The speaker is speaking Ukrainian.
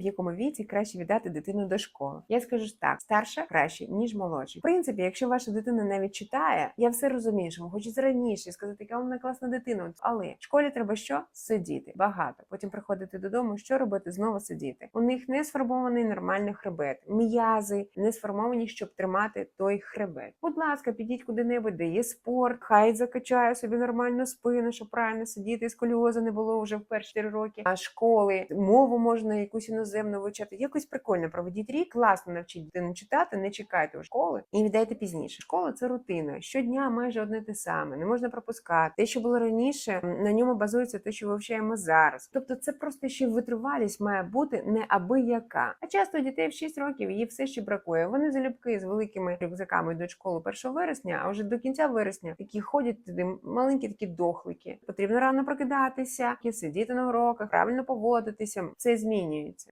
в якому віці краще віддати дитину до школи. Я скажу так, старша краще ніж молодший. В принципі, якщо ваша дитина навіть читає, я все розумію, що хочуть раніше сказати, яка вона класна дитина. Але в школі треба що сидіти багато. Потім приходити додому. Що робити? Знову сидіти. У них не сформований нормальний хребет, м'язи не сформовані, щоб тримати той хребет. Будь ласка, підіть куди-небудь, де є спорт, хай закачає собі нормальну спину, щоб правильно сидіти, і сколіозу не було вже в перші 4 роки. А школи мову можна якусь іноземну вивчати. Якось прикольно проведіть рік, класно навчіть дитину читати, не чекайте у школи і віддайте пізніше. Школа це рутина. Щодня майже одне те саме. Не можна пропускати. Те, що було раніше, на ньому базується те, що вивчаємо зараз. Тобто, це просто ще витривалість має бути не аби яка. А часто дітей в 6 років її все ще бракує. Вони залюбки з великими рюкзаками йдуть в школу 1 вересня, а вже до кінця вересня які ходять туди маленькі такі дохлики. Потрібно рано прокидатися, сидіти на уроках, правильно поводитися. Це змінюється.